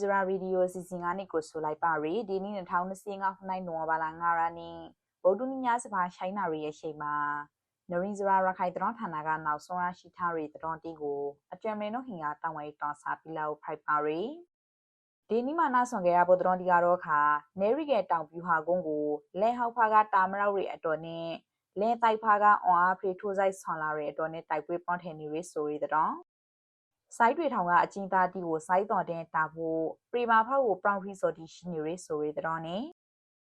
ဇရာရေဒီယိုစီစဉ်ကနေကိုဆိုလိုက်ပါရီဒီနေ့2025ခုနှစ်နိုဝင်ဘာလ9ရက်နေ့ဗုဒ္ဓညစပါရှိုင်းနာရီရဲ့ချိန်မှာနရင်ဇရာရခိုင်တရောဌာနကနောက်ဆုံးရရှိထားရီတရောတီကိုအကြံမင်းတို့ဟင်ကတောင်းဝဲတောင်းစားပြီးလောက်ဖိုက်ပါရီဒီနေ့မှနာဆောင်ကြရဖို့တရောတီကတော့ခါနေရီကတောင်ပြူဟာကုန်းကိုလဲဟောက်ဖာကတာမရောက်ရီအတော်နဲ့လဲတိုက်ဖာကအွန်အားဖေထိုးဆိုင်ဆွန်လာရီအတော်နဲ့တိုက်ပွဲပွန်ထန်နေရီဆိုရီတရော စိုက်တွေထောင်ကအချင်းသားတီကိုစိုက်တော်တဲ့တာဖို့ပရီမာဖောက်ကိုပရောင်ဖီဆိုတီရှိနေရဆိုရတဲ့တော့နဲ့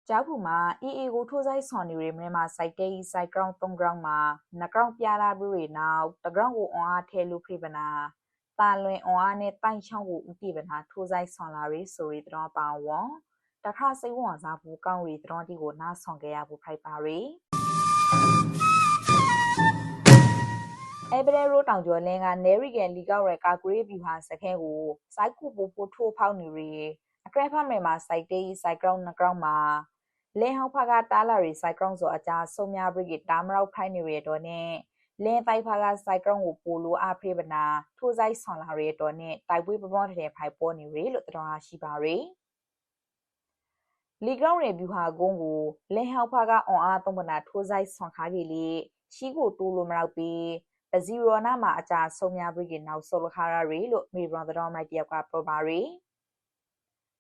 ကြောက်ဖူမှာအေးအေးကိုထိုးဆိုင်ဆွန်နေရမင်းမှာစိုက်တဲဤစိုက်ဂရောင်း၃ဂရောင်းမှာနှဂရောင်းပြလာပြီးရနောက်တဂရောင်းကိုအွန်အားထဲလို့ဖိပနာတာလွင်အွန်အားနဲ့တိုင်ချောင်းကိုဥတိပနာထိုးဆိုင်ဆွန်လာရဆိုရတဲ့တော့ပါဝေါတခါစိတ်ဝင်စားဖို့ကောင်းရီတဲ့တော့ဒီကိုနားဆောင်ခဲ့ရဖို့ဖိုက်ပါရီ အဲဘရဲရိုးတောင်ကျော်လင်းကနယ်ရီကန်လီကောက်ရကာဂရေးဗျူဟာစခဲကိုစိုက်ကူပိုပိုထိုးဖောက်နေရီအကရဖမယ်မှာစိုက်တေးစိုက်ဂရောင်းနဂရောင်းမှာလင်းဟောက်ဖကတားလာရီစိုက်ဂရောင်းဆိုအကြဆုံများဘရိကတာမရောက်ဖိုင်းနေရတော့နဲ့လင်းတိုက်ဖကစိုက်ဂရောင်းကိုပိုလိုအဖေးပနာထိုးဆိုင်ဆွန်လာရတော့နဲ့တိုက်ပွဲပမောတဲ့ဖိုင်ပေါ်နေရလို့တော်ဟာရှိပါရီလီဂရောင်းရဲ့ဗျူဟာကုန်းကိုလင်းဟောက်ဖကအွန်အားသုံးပနာထိုးဆိုင်ဆွန်ခါကြီးလေရှိကိုတိုးလို့မရောက်ပြီး ပဇီရိုနာမှာအကြဆုံးများပြီးကနောက်ဆောလခါရာရီလို့မေဘရန်တော်မိုက်တယောက်ကပြောပါရီ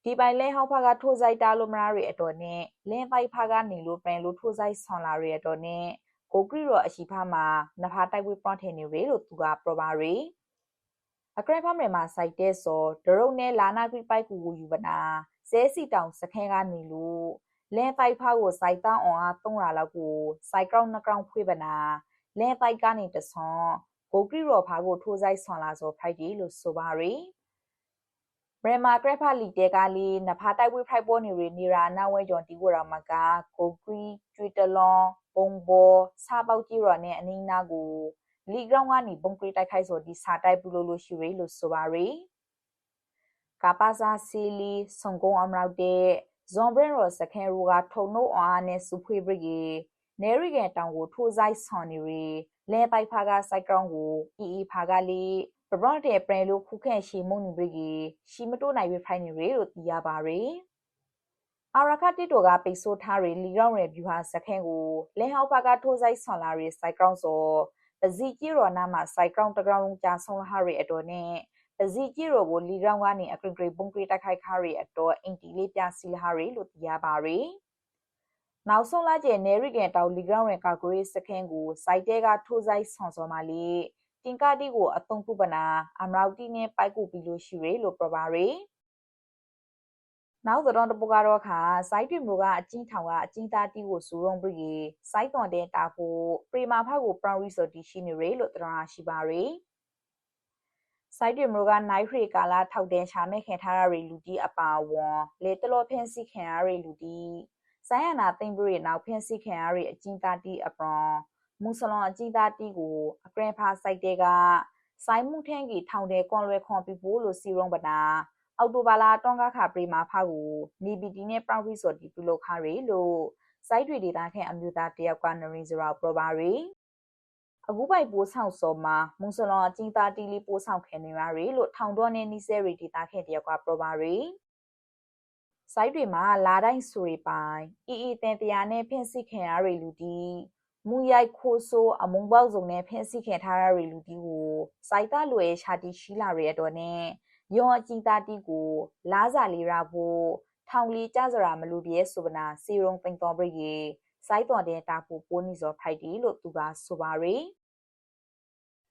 ဒီပိုင်လဲဟောက်ဖာကထိုးဆိုင်တာလိုမရာရီအတော်နဲ့လင်းပိုက်ဖာကနေလိုပန်လိုထိုးဆိုင်ဆွန်လာရီအတော်နဲ့ကိုကရီရောအရှိဖာမှာနဖာတိုက်ပွဲပရော့ထင်နေရီလို့သူကပြောပါရီအကရဖာမယ်မှာစိုက်တဲ့စောဒရုံနဲ့လာနာကရီပိုက်ကူကိုယူပနာဇဲစီတောင်စခဲကနေလို့လဲပိုက်ဖာကိုစိုက်တောင်းအောင်အား300လောက်ကိုစိုက်ကောက်နှကောက်ဖွေးပနာ လဲပိုက်ကနေတဆွန်ဂိုကရီရော်ဖာကိုထိုးဆိုင်ဆွန်လာဆိုဖိုက်ဒီလို့ဆိုပါရီဘရမာကရဖာလီတဲကလီနဖာတိုက်ဝိဖိုက်ပေါ်နေရီနီရာနာဝဲဂျွန်တီကိုရာမကဂိုကရီကျွီတလွန်ပုံဘောစာပေါက်ကြီးရော်နဲ့အနီးနာကိုလီဂရောင်းကနေဘုံကရီတိုက်ခိုက်ဆိုဒီစာတိုက်ပူလို့လို့ရှိရီလို့ဆိုပါရီကာပါစာစီလီစုံကုံအမရောက်တဲ့ဇွန်ဘရင်ရော်စခဲရူကထုံနိုးအားနဲ့စူဖွေးဘရီ နေရီကန်တောင်ကိုထိုးဆိုင်ဆွန်နေရီလဲပိုက်ဖာကစိုက်ကောင်ကိုအီအီဖာကလေးပဘရတဲ့ပရင်လို့ခုခန့်ရှီမုန်နူဘရီကြီးရှီမတိုးနိုင်ရဖိုင်နေရီလို့သိရပါရီအာရခတိတိုကပိတ်ဆို့ထားရီလီရောင်းရဲ့ဗျူဟာစခန်းကိုလဲဟောက်ဖာကထိုးဆိုင်ဆွန်လာရီစိုက်ကောင်ဆိုပဇီကြီးရောနာမှာစိုက်ကောင်တကောင်လုံးကြာဆုံးလာရီအတော်နဲ့ပဇီကြီးရောကိုလီရောင်းကနေအကရဂရိပုံကရီတိုက်ခိုက်ခါရီအတော်အင်တီလေးပြစီလာရီလို့သိရပါရီ နောက်ဆုံးလာကျဲနေရီကန်တောက်လီဂရောင်းရန်ကာဂရီစခင်းကိုစိုက်တဲကထိုးဆိုင်ဆွန်စော်မာလီတင်ကာတီကိုအသုံးပုပနာအမရောက်တီနဲ့ပိုက်ကူပြီးလို့ရှိရလို့ပြပါရီနောက်တော့တပကတော့ခါစိုက်တွင်မျိုးကအချင်းထောင်ကအချင်းသားတီကိုစူရုံပြီးစိုက်တော်တဲ့တာဖို့ပရီမာဖောက်ကိုပရောင်ရီဆိုတီရှိနေရလို့တရားရှိပါရီစိုက်တွင်မျိုးကနိုင်ဖရီကာလာထောက်တဲ့ရှာမဲ့ခင်ထားရရီလူတီအပါဝွန်လေတလောဖင်းစီခင်ရရီလူတီ ဆိုင်းယနာသိမ့်ပြီးနောက်ဖင်းစီခင်အားအကျဉ်းသားတီအပရွန်မူဆလွန်အကျဉ်းသားတီကိုအကရင်ဖာစိုက်တဲ့ကဆိုင်းမှုထင်းကြီးထောင်တဲ့ကွန်လွယ်ခွန်ပီပိုးလို့စီရုံပနာအောက်တိုဘာလာတွန်းကားခပရိမာဖာကိုနီဘီတီနဲ့ပရောင်ဖီဆိုတီပြုလုပ်ခါရီလို့စိုက်တွေဒေတာခင်အမျိုးသားတယောက်ကနရင်စရာပရပါရီအခုပိုက်ပိုးဆောင်စောမှာမွန်ဆလွန်အကျဉ်းသားတီလီပိုးဆောင်ခင်နေရရီလို့ထောင်တော့နဲ့နီဆဲရီဒေတာခင်တယောက်ကပရပါရီ စိုက်တွေမှာလာတိုင်းဆိုရီပိုင်အီအီတင်တရားနဲ့ဖင်စီခင်ရရီလူတီမူရိုက်ခိုးဆိုးအမုံပေါက်စုံနဲ့ဖင်စီခင်ထားရရီလူတီကိုစိုက်သားလွယ်ရှာတီရှိလာရီအတော်နဲ့ယောအကြီးသားတီကိုလားစာလေးရဖို့ထောင်လီကြစရာမလူပြဲဆိုပနာစီရုံပိန်တော်ပရိစိုက်တော်တဲ့တာဖို့ပိုးနီစောဖိုက်တီလို့သူကဆိုပါရီ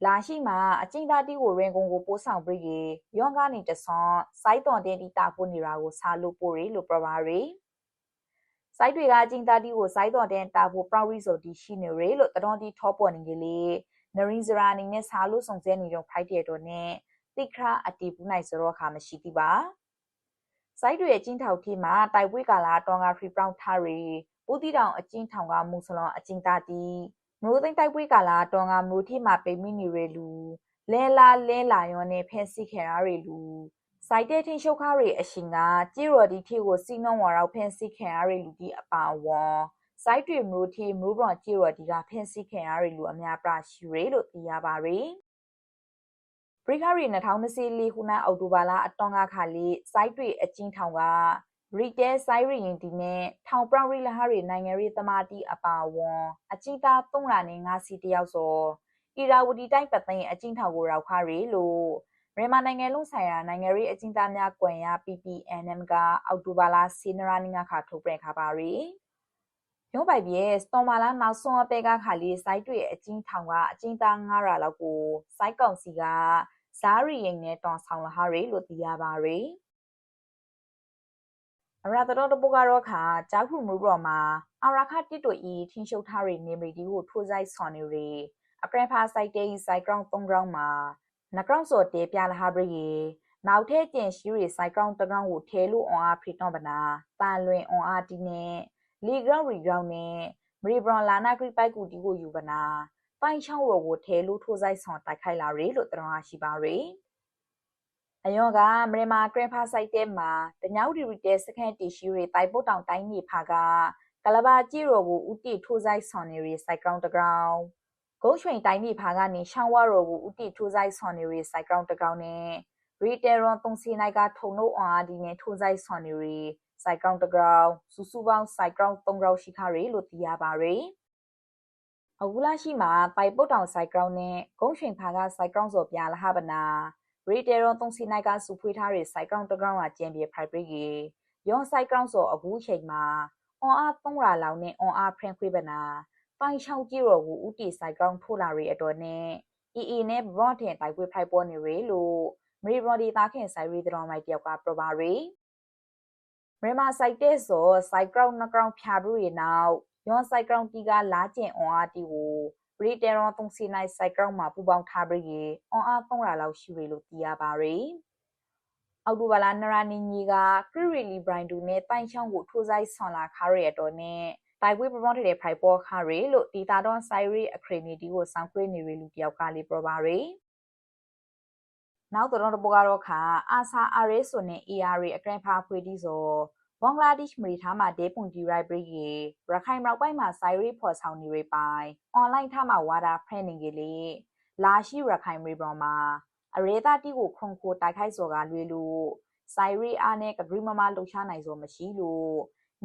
လာရှိမှာအကျဉ်းသားတီကိုရင်ကုန်ကိုပို့ဆောင်ပြီးရေယောဂကနေတဆွန်စိုက်တွန်တင်တီတာဖို့နေတာကိုစားလို့ပို့ရီလို့ပြောပါရီစိုက်တွေကအကျဉ်းသားတီကိုစိုက်တွန်တင်တာဖို့ပရောရီဆိုတီရှိနေရီလို့တတော်တီထောပေါ်နေကလေးနရင်စရာအနေနဲ့စားလို့စုံစဲနေတော့ဖိုက်တဲ့တော့နဲ့တိခရာအတီပူနိုင်စရောခါမရှိတိပါစိုက်တွေရဲ့ကျင်းထောက်ထီမှာတိုက်ပွဲကာလာတောင်ကဖရီပရောင်ထားရီဦးတီတောင်အကျင်းထောင်ကမူဆလွန်အကျင်းသားတီ မျိုးသိမ့်တိုက်ပွဲကာလာတော်ငါမျိုးထိမှပိမိနေရလူလဲလာလဲလာယောနဲ့ဖဲစီခဲရရလူစိုက်တဲ့ထင်းရှုပ်ခါရီအရှင်ကကြည်ရော်ဒီထီကိုစီနုံဝါရောက်ဖဲစီခဲရရလူဒီအပါဝွန်စိုက်တွေမျိုးထီမျိုးဘရွန်ကြည်ရော်ဒီကဖဲစီခဲရရလူအများပြရှိရလို့သိရပါရီပရိခရီ2024ခုနအောက်တိုဘာလအတောင်ကခါလေးစိုက်တွေအချင်းထောင်က ရီတဲစိုက်ရရင်ဒီနဲ့ထောင်ပရောင်ရီလဟာရီနိုင်ငံရေးသမားတီအပါဝွန်အချင်းသား3ရာနဲ့5စီတယောက်စောအီရာဝတီတိုင်းပတ်သိန်းအချင်းထောင်ကိုရောက်ခါရီလို့မြန်မာနိုင်ငံလုံးဆိုင်ရာနိုင်ငံရေးအချင်းသားများကွန်ရ PPNM ကအောက်တိုဘာလ10ရက်နေ့ကခါထုတ်ပြန်ခါပါရီရုံးပိုက်ပြဲစတော်မာလာနောက်ဆုံးအပဲကခါလေးစိုက်တွေအချင်းထောင်ကအချင်းသား9ရာလောက်ကိုစိုက်ကောင်စီကဇာရီရင်နဲ့တောင်ဆောင်လာဟာရီလို့သိရပါရီ အရာတော်တပုကတော့ခါကြောက်ခုမှုပေါ်မှာအရာခတစ်တို့ဤထင်းရှုပ်ထားရီနေမီဒီကိုထိုးဆိုင်ဆွန်နေရီအပရဖာစိုက်တေးစိုက်ကောင်3ကောင်မှာနကောင်စောတေပြလာဟာဘရီနောက်ထဲကျင်ရှိရီစိုက်ကောင်တကောင်ကိုထဲလို့အွန်အားဖရီတော့ပနာတန်လွင်အွန်အားတီနဲ့လီဂရောင်းရီဂရောင်းနဲ့မရီဘရွန်လာနာဂရိပိုက်ကူတီကိုယူပနာပိုင်ချောင်းရောကိုထဲလို့ထိုးဆိုင်ဆောင်တိုက်ခိုက်လာရီလို့တတော်ရှိပါရီ အယောကမရမာကရဖာဆိုင်တဲမှာတညောက်ဒီရီတဲစကန်တီရှိရီတိုင်ပုတ်တောင်တိုင်းနေဖာကကလဘာကြည့်ရောကိုဥတီထိုးဆိုင်ဆောင်နေရီစိုက်ကောင်တကောင်ဂုံးရွှင်တိုင်းနေဖာကနေရှောင်းဝါရောကိုဥတီထိုးဆိုင်ဆောင်နေရီစိုက်ကောင်တကောင်နဲ့ရီတဲရွန်တုံစီနိုင်ကထုံလို့အားဒီနဲ့ထိုးဆိုင်ဆောင်နေရီစိုက်ကောင်တကောင်စုစုပေါင်းစိုက်ကောင်3ကောင်ရှိခါရီလို့သိရပါရီအခုလာရှိမှာပိုက်ပုတ်တောင်စိုက်ကောင်နဲ့ဂုံးရွှင်ဖာကစိုက်ကောင်စောပြလာဟပနာ ရီတဲရွန်တုံစီနိုင်ကစုဖွေးထားရီစိုက်ကောင်တကောင်ကကျန်ပြေဖိုက်ပရီကြီးယောစိုက်ကောင်စောအခုချိန်မှာအွန်အား3ရာလောက်နဲ့အွန်အားဖရင်ခွေးပနာပိုင်ချောင်းကြီးရောကိုဥတီစိုက်ကောင်ထိုးလာရီအတော်နဲ့အီအီနဲ့ဘရော့တင်တိုက်ပွဲဖိုက်ပေါ်နေရီလို့မရီဘရော်ဒီသားခင်ဆိုင်ရီတော်မိုက်တယောက်ကပရပါရီမြန်မာဆိုင်တဲ့ဆိုစိုက်ကောင်နှကောင်ဖြာဘူးရေနောက်ရွန်ဆိုင်ကောင်တီကလာကျင်အွန်အားတီကို ပရီတဲရွန်သုံးစီနိုင်ဆိုင်ကောင်မှာပူပေါင်းထားပြီးရေအွန်အား300လောက်ရှိရလို့သိရပါရီအောက်တိုဘာလနရာနီညီကခရီရီလီဘရိုင်ဒူနဲ့တိုင်ချောင်းကိုထိုးဆိုင်ဆွန်လာခါရရတော့နဲ့တိုက်ပွဲပမောတဲ့ဖိုက်ပေါ်ခါရီလို့တီတာတော့ဆိုင်ရီအခရီနီတီကိုစောင့်ခွေးနေရီလူတယောက်ကလေးပြပါရီနောက်တော့တဘောကတော့ခါအာဆာအာရေးဆိုနဲ့ AR အကရန်ဖာဖွေးတီဆို ဘင်္ဂလားဒေ့ရှ်မီထားမှာဒေပွန်ဒီရိုက်ဘရီဂီရခိုင်မြောက်ပိုင်းမှာဆိုင်ရီဖော်ဆောင်နေရပိုင်အွန်လိုင်းထားမှာဝါဒဖရနေကြီးလေလာရှိရခိုင်မြေပေါ်မှာအရေသားတီကိုခုံကိုတိုက်ခိုက်စော်ကလွေလို့ဆိုင်ရီအားနဲ့ကဂရီမမလှုပ်ရှားနိုင်စောမရှိလို့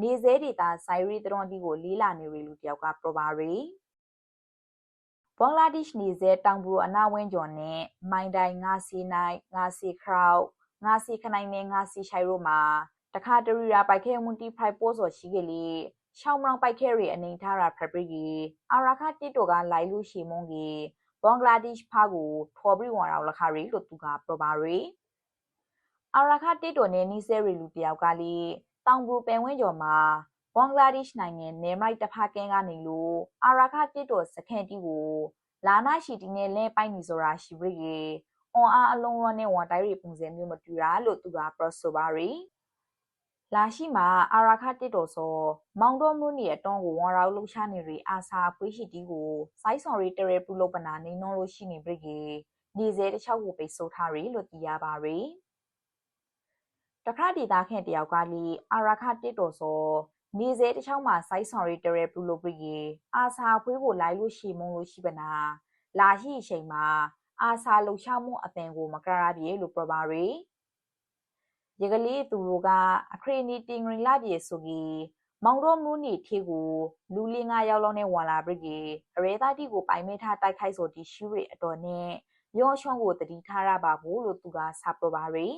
နေစဲဒေတာဆိုင်ရီတရွန်တီကိုလေးလာနေရလူတယောက်ကပရပါရီဘင်္ဂလားဒေ့ရှ်နေစဲတောင်ဘူအနာဝင်းကျော်နဲ့မိုင်တိုင်ငါစီနိုင်ငါစီခရောက်ငါစီခနိုင်နဲ့ငါစီရှိုင်တို့မှာ တခါတရီရာပိုက်ခဲမွန်တီဖိုင်ပိုးစော်ရှိကလေးရှောင်းမောင်ပိုက်ခဲရီအနေထားရာဖက်ပရီကြီးအာရာခတစ်တိုကလိုင်လူရှိမုန်ကြီးဘင်္ဂလားဒေ့ရှ်ဖာကိုထော်ဘရီဝန်အောင်လခရီလို့သူကပရပါရီအာရာခတစ်တိုနဲ့နီဆဲရီလူတယောက်ကလေးတောင်ဘူပင်ဝင်းကျော်မှာဘင်္ဂလားဒေ့ရှ်နိုင်ငံနေမိုက်တဖာကင်းကနေလို့အာရာခတစ်တိုစခန်တီကိုလာနာရှိတီနဲ့လဲပိုက်နေဆိုတာရှိပြီရေအွန်အားအလုံးလုံးနဲ့ဝန်တိုင်းရီပုံစံမျိုးမတူတာလို့သူကပရဆိုပါရီ လာရှိမှာအာရာခတစ်တော်စောမောင်တော်မွနီအတွန်းကိုဝန်ရောက်လှူရှာနေရီအာစာပွေးရှိတီကိုစိုင်းစော်ရီတရဲပူလို့ပနာနေနှောလို့ရှိနေပြီကေနေစဲတစ်ချောက်ကိုပိတ်ဆို့ထားရီလို့သိရပါရီတခါဒေတာခန့်တယောက်ကလေးအာရာခတစ်တော်စောနေစဲတစ်ချောက်မှာစိုင်းစော်ရီတရဲပူလို့ပြီကေအာစာဖွေးကိုလိုက်လို့ရှိမုံလို့ရှိပနာလာရှိချိန်မှာအာစာလှူရှာမှုအပင်ကိုမကရာပြေလို့ပြပါရီ ရကလေးသူတို့ကအခရီနီတင်ရင်လာပြေဆိုကြီးမောင်တော်မူနီထေကိုလူလေးငါရောက်လောက်နဲ့ဝန်လာပြီကြီးအရေသားတီကိုပိုင်မဲထားတိုက်ခိုက်ဆိုတီရှူရီအတော်နဲ့ရောရှွန်ကိုတတိထားရပါဘူးလို့သူကစာပပါရီ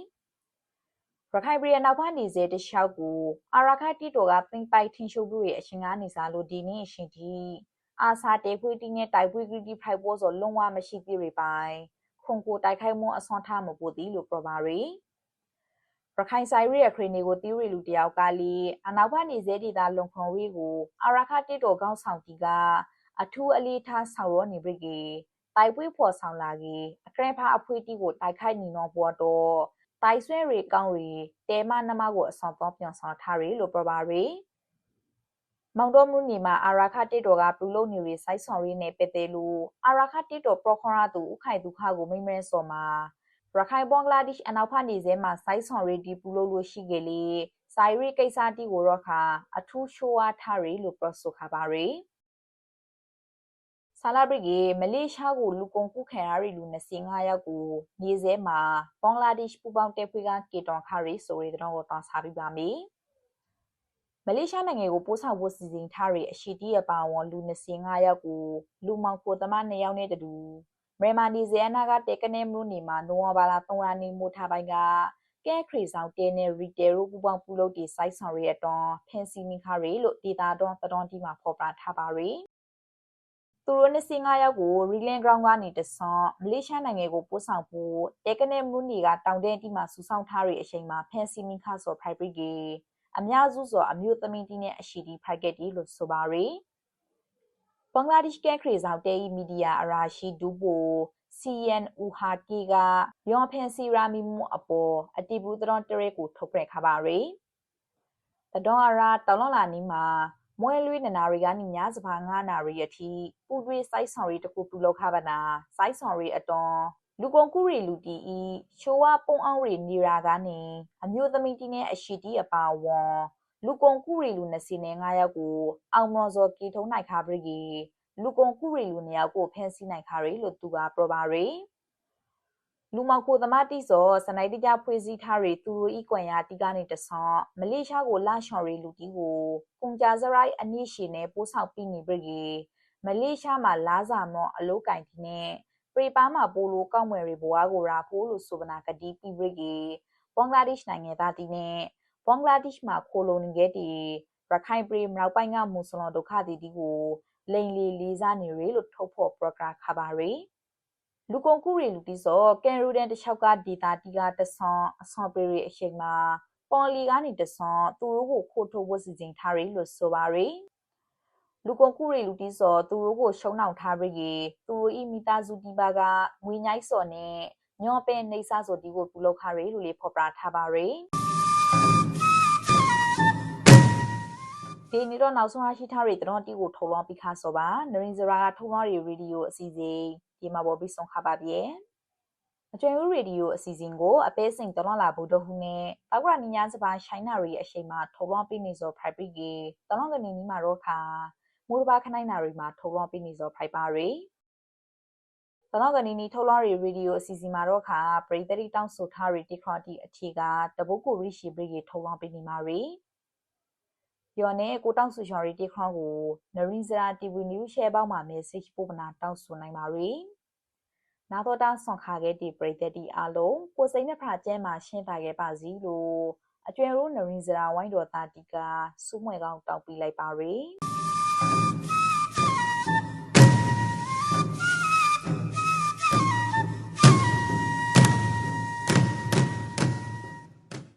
ရခိုင်ပြည်နောက်ပိုင်းနေစေတလျှောက်ကိုအာရခတီတိုကပင်ပိုက်ထင်းရှုပ်မှုရဲ့အရှင်ကနေစားလို့ဒီနေ့အရှင်တီအာစာတေခွေးတင်းနဲ့တိုက်ပွေးကတိဖိုက်ပေါ်ဆိုလုံးဝမရှိသေးရပိုင်ခုံကိုတိုက်ခိုက်မှုအဆွမ်းထားမပို့သည်လို့ပြောပါရီ ရခိုင်ဆိုင်ရီရခရီနီကိုတီးရီလူတယောက်ကလီအနောက်ကနေဇဲဒေတာလုံခွန်ရီကိုအာရခတစ်တော်ကောင်းဆောင်တီကအထူးအလေးထားဆောင်ရောနေပြီကေတိုက်ပွေးဖော်ဆောင်လာကေအခရဖာအဖွေးတီကိုတိုက်ခိုက်နေတော့ပေါ်တော့တိုက်ဆွဲရီကောင်းရီတဲမနမကိုအဆောင်တော့ပြန်ဆောင်ထားရီလို့ပြောပါရီမောင်တော်မူနီမှာအာရာခတစ်တော်ကပူလုံးနေရီစိုက်ဆောင်ရီနဲ့ပက်သေးလို့အာရာခတစ်တော်ပရခွန်ရသူဥခိုင်ဒုခကိုမိမဲစော်မှာ ရခိုင်ဘင်္ဂလားဒေ့ရှ်အနောက်ဖက်နေစဲမှာစိုက်ဆောင်ရီဒီပူလို့လို့ရှိကြလေဆိုင်ရီကိစ္စတီကိုတော့ခါအထူးရှိုးအားထားရီလို့ပြောဆိုခါပါရီဆာလာဘရစ်ကမလေးရှားကိုလူကုန်ကူးခံရတဲ့လူ25ယောက်ကိုမြေစဲမှာဘင်္ဂလားဒေ့ရှ်ပူပေါင်းတပ်ဖွဲ့ကကေတွန်ခါရီဆိုတဲ့တော့ကိုတောင်းစားပြပါမယ်။မလေးရှားနိုင်ငံကိုပို့ဆောင်ဖို့စီစဉ်ထားတဲ့အရှိတီးအပါအဝင်လူ25ယောက်ကိုလူမောင်ကိုသမား2ယောက်နဲ့တူ မြန်မာနေဇယ်အနာကတေကနေမလို့နေမှာနိုဝါဘာလာ3ရက်နေ့မို့ထားပိုင်းကကဲခရီဆောင်တဲနဲ့ရီတယ်တို့ပူပေါင်းပြုလုပ်တဲ့ site ဆောင်ရဲ့အတွန်းဖန်စီမီခါရီလို့ဒေတာတွန်းတတွန်းတီမှာဖော်ပြထားပါရယ်သူတို့25ယောက်ကို Reland Ground ကနေတဆန်မလေးရှားနိုင်ငံကိုပို့ဆောင်ဖို့တဲကနေမလို့နေကတောင်တဲတီမှာစူဆောင်းထားတဲ့အချိန်မှာဖန်စီမီခါဆို private ကအများစုဆိုအမျိုးသမီးတီနဲ့အရှိတီ private တီလို့ဆိုပါရ ယ်ဘင်္ဂလားဒေ့ရှ်ကခရီဆောင်တဲဤမီဒီယာအရာရှိဒူပို CN ဦးဟာကီကယောဖန်စီရာမီမှုအပေါ်အတီဘူးတရွန်တရဲကိုထုတ်ပြန်ခပါရယ်တတော်အရာတောင်းလောလာနီမှာမွဲလွေးနနာရီကနေညစပါငါနာရီအထိပူတွေစိုက်ဆောင်ရီတကူပြုလုပ်ခပါနာစိုက်ဆောင်ရီအတွန်လူကုန်ကူရီလူတီဤရှိုးဝပုံအောင်ရီနေရာကနေအမျိုးသမီးတီနဲ့အရှိတီအပါဝွန် လူကုန်ကူရီလူ25ယောက်ကိုအောင်မော်စော်ကီထုံးနိုင်ခါပရီလူကုန်ကူရီလူနေရာကိုဖမ်းဆီးနိုင်ခါရီလို့သူကပြောပါရယ်လူမောက်ကိုသမားတိစောစနိုက်တကြဖွဲ့စည်းထားရီသူတို့ဤကွန်ရာတီကနေတဆောင်းမလေးရှားကိုလာရှော်ရီလူတီကိုကွန်ကြစရိုက်အနည်းရှိနေပို့ဆောင်ပြီးနေပြီမလေးရှားမှာလာစာမော့အလုကင်တီနဲ့ပရိပါမှာပိုလိုကောက်ွယ်ရီဘွားကိုရာဖိုးလို့ဆိုပနာကတိပြီးပြီဘင်္ဂလားဒေ့ရှ်နိုင်ငံသားတီနဲ့ ဘင်္ဂလားဒေ့ရှ်မှာခိုလိုနေခဲ့တီရခိုင်ပြည်မြောက်ပိုင်းကမွတ်စလင်ဒုက္ခသည်တီကိုလိန်လီလေးစားနေရလို့ထုတ်ဖော်ပရဂရာခပါရီလူကုန်ကူရီလူတီစောကန်ရူဒန်တလျှောက်ကဒေတာတီကတဆွန်အဆွန်ပရီအချိန်မှာပေါ်လီကနေတဆွန်သူတို့ကိုခိုးထုတ်ဖို့စီစဉ်ထားရလို့ဆိုပါရီလူကုန်ကူရီလူတီစောသူတို့ကိုရှုံနှောင်ထားပြီးသူတို့ဤမိသားစုတီပါကငွေညိုက်စော်နဲ့ညောပဲနေဆာဆိုတီကိုပြုလုပ်ခါရလို့လေဖော်ပြထားပါရီ ဒီနေ့တော့နောက်ဆုံးရရှိထားတဲ့တဲ့တီကိုထုတ်လွှင့်ပြီးခါဆိုပါနရင်ဇရာကထုတ်လွှင့်ရေဒီယိုအစီအစဉ်ဒီမှာပေါ်ပြီးဆုံးခပါပြည့်အကျွမ်းဦးရေဒီယိုအစီအစဉ်ကိုအပေးစိန်တလွန်လာဘူးတဟုနဲ့တောက်ကနီညာစပါရှိုင်းနာရီအရှိန်မှာထုတ်လွှင့်ပြီးနေစောဖိုက်ပြီးကတလွန်ကနေနီမှာတော့ခါမိုးတဘာခနိုင်နာရီမှာထုတ်လွှင့်ပြီးနေစောဖိုက်ပါရီတလောက်ကနေနီထုတ်လွှင့်ရီရေဒီယိုအစီအစဉ်မှာတော့ခါပရိသတ်တောင်းဆိုထားရီတီခရတီအထီကတပုတ်ကိုရီရှိဘရီထုတ်လွှင့်ပြီးနေမှာရီ ယောနဲ့ကိုတောက်ဆူရှော်ရီတီခေါကိုနရင်စရာတီဗီနျူးရှဲပေါက်မှာ message ပို့ပနာတောက်ဆူနိုင်ပါရီနာတော့တာဆွန်ခါခဲ့တီပရိသတ်တီအားလုံးကိုစိမ့်နဲ့ဖာကျဲမှာရှင်းတာခဲ့ပါစီလို့အကျွဲရိုးနရင်စရာဝိုင်းတော်တာတီကစူးမွဲကောင်းတောက်ပြီးလိုက်ပါရီ